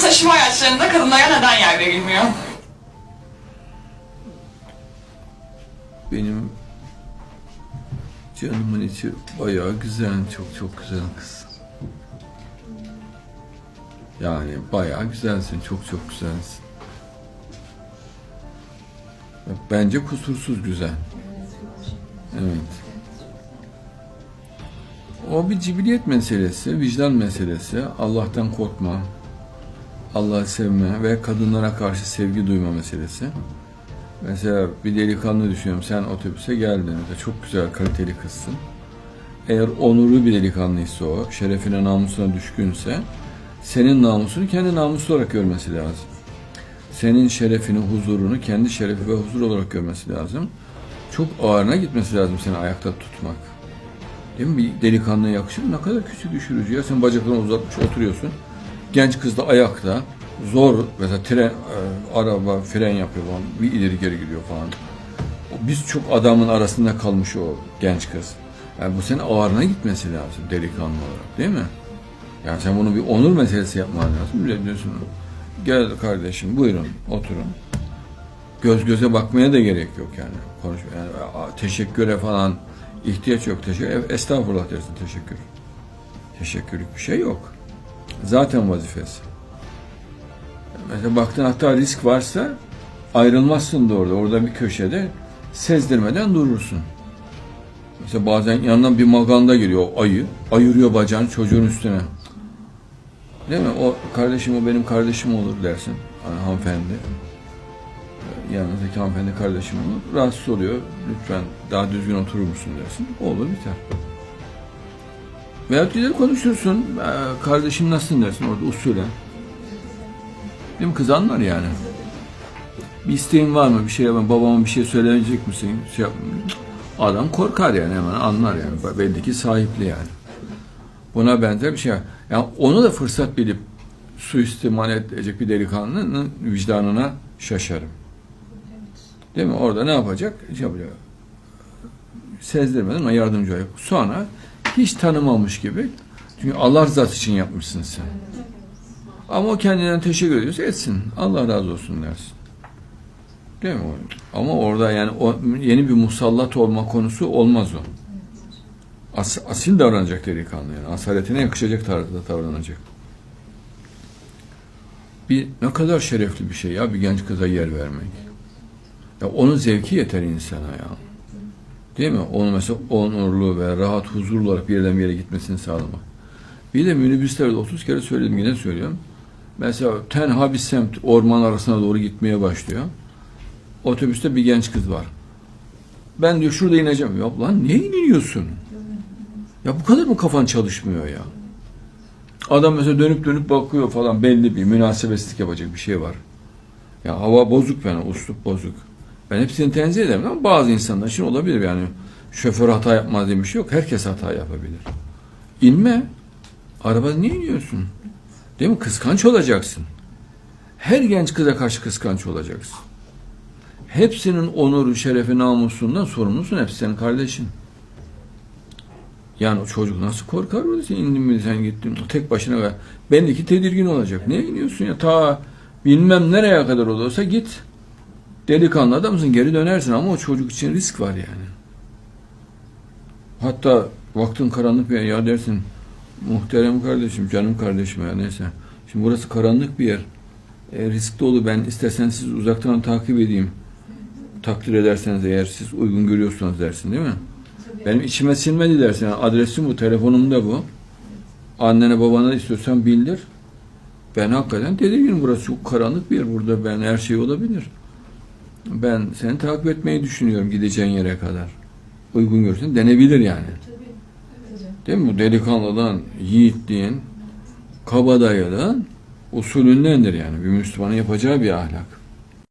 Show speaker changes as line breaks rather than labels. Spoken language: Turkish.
taşıma araçlarında kadınlara neden yer verilmiyor?
Benim canımın içi bayağı güzel, çok çok güzel kız. Yani bayağı güzelsin, çok çok güzelsin. Bence kusursuz güzel. Evet. O bir cibiliyet meselesi, vicdan meselesi, Allah'tan korkma, Allah'ı sevme ve kadınlara karşı sevgi duyma meselesi. Mesela bir delikanlı düşünüyorum. Sen otobüse geldin. Mesela çok güzel, kaliteli kızsın. Eğer onurlu bir delikanlıysa o, şerefine, namusuna düşkünse, senin namusunu kendi namusu olarak görmesi lazım. Senin şerefini, huzurunu kendi şerefi ve huzur olarak görmesi lazım. Çok ağırına gitmesi lazım seni ayakta tutmak. Değil mi? Bir delikanlıya yakışır. Ne kadar küçük düşürücü ya. Sen bacaklarını uzatmış oturuyorsun. Genç kız da ayakta. Zor mesela tren, e, araba fren yapıyor falan. Bir ileri geri gidiyor falan. Biz çok adamın arasında kalmış o genç kız. Yani bu senin ağırına gitmesi lazım delikanlı olarak değil mi? Yani sen bunu bir onur meselesi yapman lazım. Bile diyorsun. Gel kardeşim buyurun oturun. Göz göze bakmaya da gerek yok yani. Konuş yani teşekküre falan ihtiyaç yok. Teşekkür, estağfurullah dersin teşekkür. Teşekkürlük bir şey yok. Zaten vazifesi. Mesela baktın hatta risk varsa ayrılmazsın da orada. Orada bir köşede sezdirmeden durursun. Mesela bazen yanından bir maganda geliyor ayı. Ayırıyor bacağını çocuğun üstüne. Değil mi? O kardeşim o benim kardeşim olur dersin. Hani hanımefendi. Yanınızdaki hanımefendi kardeşim olur. Rahatsız oluyor. Lütfen daha düzgün oturur musun dersin. Olur biter. Veyahut gider konuşursun. "Ee, Kardeşim nasılsın dersin orada usulen. Değil mi? Kız anlar yani. Bir isteğin var mı? Bir şey yapma. Babama bir şey söyleyecek misin? Şey Adam korkar yani hemen anlar yani. Belli ki sahipli yani. Buna benzer bir şey. Yani onu da fırsat bilip suistimal edecek bir delikanlının vicdanına şaşarım. Değil mi? Orada ne yapacak? Şey yapacak. Sezdirmeden ona yardımcı olacak. Sonra hiç tanımamış gibi. Çünkü Allah rızası için yapmışsın sen. Ama o kendinden teşekkür ediyorsa etsin. Allah razı olsun dersin. Değil mi? Ama orada yani o yeni bir musallat olma konusu olmaz o. As, asil davranacak delikanlı yani. Asaletine yakışacak tarzda davranacak. Bir ne kadar şerefli bir şey ya bir genç kıza yer vermek. Ya onun zevki yeter insana ya. Değil mi? Onu mesela onurlu ve rahat, huzurlu olarak bir yerden bir yere gitmesini sağlamak. Bir de minibüslerde 30 kere söyledim yine söylüyorum. Mesela tenha bir semt orman arasına doğru gitmeye başlıyor. Otobüste bir genç kız var. Ben diyor şurada ineceğim. Ya lan niye iniyorsun? Ya bu kadar mı kafan çalışmıyor ya? Adam mesela dönüp dönüp bakıyor falan belli bir münasebetsizlik yapacak bir şey var. Ya hava bozuk yani uslup bozuk. Ben hepsini tenzih ederim ama bazı insanlar için olabilir yani. Şoför hata yapmaz diye bir şey yok. Herkes hata yapabilir. İnme. Arabada niye iniyorsun? Değil mi? Kıskanç olacaksın. Her genç kıza karşı kıskanç olacaksın. Hepsinin onuru, şerefi, namusundan sorumlusun. Hepsi senin kardeşin. Yani o çocuk nasıl korkar orada sen indin mi sen gittin o tek başına ve bendeki tedirgin olacak. Niye iniyorsun ya ta bilmem nereye kadar olursa git. Delikanlı adamsın geri dönersin ama o çocuk için risk var yani. Hatta vaktin karanlık bir yer ya dersin muhterem kardeşim canım kardeşim ya neyse. Şimdi burası karanlık bir yer. E, risk dolu ben istersen siz uzaktan takip edeyim. Takdir ederseniz eğer siz uygun görüyorsanız dersin değil mi? Benim içime sinmedi dersin. Yani adresim bu, telefonum da bu. Annene babana istiyorsan bildir. Ben hakikaten tedirginim. Burası çok karanlık bir yer. Burada ben her şey olabilir. Ben seni takip etmeyi düşünüyorum gideceğin yere kadar. Uygun görürsen denebilir yani. Değil mi? Bu delikanlıdan, yiğitliğin, kabadayılığın usulündendir yani. Bir Müslümanın yapacağı bir ahlak.